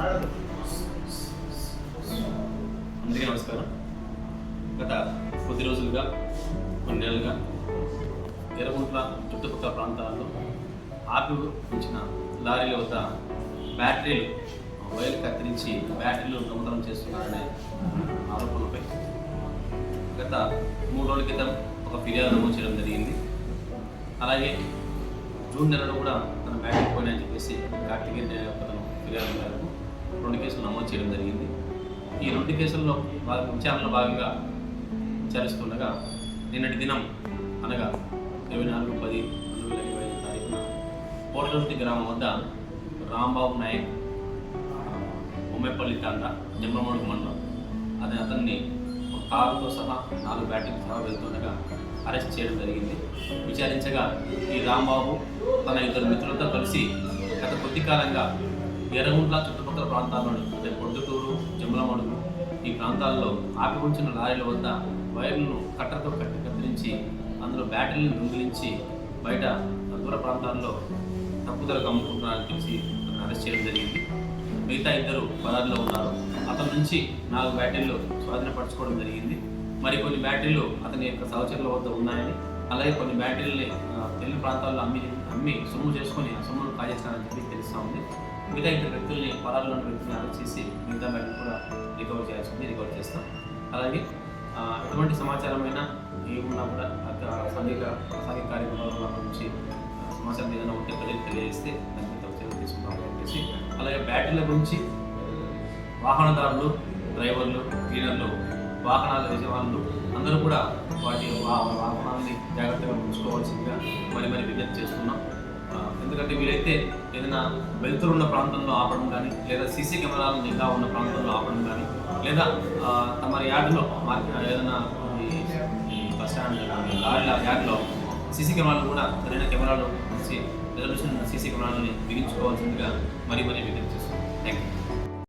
అందరికీ నమస్కారం. గత కొద్ది రోజులుగా కొన్ని నెలలుగా ఎర్రగుంట్ల చుట్టుపక్కల ప్రాంతాల్లో ఆపి ఉంచిన లారీల వద్ద బ్యాటరీలు వైర్లు కత్తిరించి బ్యాటరీలు దొంగతనం చేస్తున్నారనే ఆరోపణలపై గత మూడు రోజుల క్రితం ఒక ఫిర్యాదు నమోదు చేయడం జరిగింది. అలాగే జూన్ నెలలో కూడా తన బ్యాటరీ పోయినాయని చెప్పేసి కార్తీకేయ ఫిర్యాదు మేరకు రెండు కేసులు నమోదు చేయడం జరిగింది. ఈ రెండు కేసుల్లో విచారణలో భాగంగా విచారిస్తుండగా నిన్నటి దినం అనగా ఇరవై నాలుగు పది రెండు వేల ఇరవై ఐదు తారీఖున కోటగల్తి గ్రామం వద్ద రాంబాబు నాయక్ ఉమ్మేపల్లి తాండ జమ్మమడుగు మండలం అది అతన్ని ఒక కారుతో సహా నాలుగు బ్యాటింగ్ సహా వెళ్తుండగా అరెస్ట్ చేయడం జరిగింది. విచారించగా ఈ రాంబాబు తన ఇద్దరు మిత్రులతో కలిసి గత కొద్ది కాలంగా ఎర్రగుంట్ల చుట్టుపక్కల ప్రాంతాల్లోని అంటే పొద్దుటూరు జమ్మలమడుగు ఈ ప్రాంతాల్లో ఆపి ఉంచిన లారీల వద్ద వైర్లను కట్టర్తో కట్టి కత్తిరించి అందులో బ్యాటరీలను దొంగిలించి బయట దూర ప్రాంతాల్లో తప్పుదలకు అమ్ముకుంటున్నారని తెలిసి అరెస్ట్ చేయడం జరిగింది. మిగతా ఇద్దరు పదార్థంలో ఉన్నారు. అతని నుంచి నాలుగు బ్యాటరీలు స్వాధీనపరచుకోవడం జరిగింది. మరి కొన్ని బ్యాటరీలు అతని యొక్క సహచరుల వద్ద ఉన్నాయని అలాగే కొన్ని బ్యాటరీలని తెలుగు ప్రాంతాల్లో అమ్మి అమ్మి సొమ్ము చేసుకొని ఆ సొమ్మును కాజేస్తానని చెప్పి తెలుస్తూ ఉంది. మిగతా ఇద్దరు వ్యక్తుల్ని పొలాల్లో ఉన్న వ్యక్తుల్ని అరెస్ట్ చేసి మిగతా మెడల్ కూడా రికవర్ చేయాల్సింది రికవర్ చేస్తాం. అలాగే ఎటువంటి సమాచారమైనా ఏమున్నా కూడా అక్కడ సాంఘిక కార్యక్రమాల గురించి సమాచారం ఏదైనా ఉంటే ప్రజలకు తెలియజేస్తే దాన్ని మీద చర్యలు తీసుకుంటామని చెప్పేసి అలాగే బ్యాటరీల గురించి వాహనదారులు డ్రైవర్లు క్లీనర్లు వాహనాల యజమానులు అందరూ కూడా వాటి వా- వాహనాన్ని జాగ్రత్తగా ఉంచుకోవాల్సిందిగా మరి మరి విజ్ఞప్తి చేస్తున్నాం. ఎందుకంటే వీలైతే ఏదైనా వెలుతురు ఉన్న ప్రాంతంలో ఆపడం కానీ లేదా సీసీ కెమెరాలు నిఘా ఉన్న ప్రాంతంలో ఆపడం కానీ లేదా తమ యార్డులో ఏదైనా ఈ- బస్ స్టాండ్ లారీల యార్డులో సీసీ కెమెరాలు కూడా సరైన కెమెరాలు ఉంచి సీసీ కెమెరాలని బిగించుకోవాల్సిందిగా మరీ మరీ విజ్ఞప్తి చేస్తున్నాం. Thank you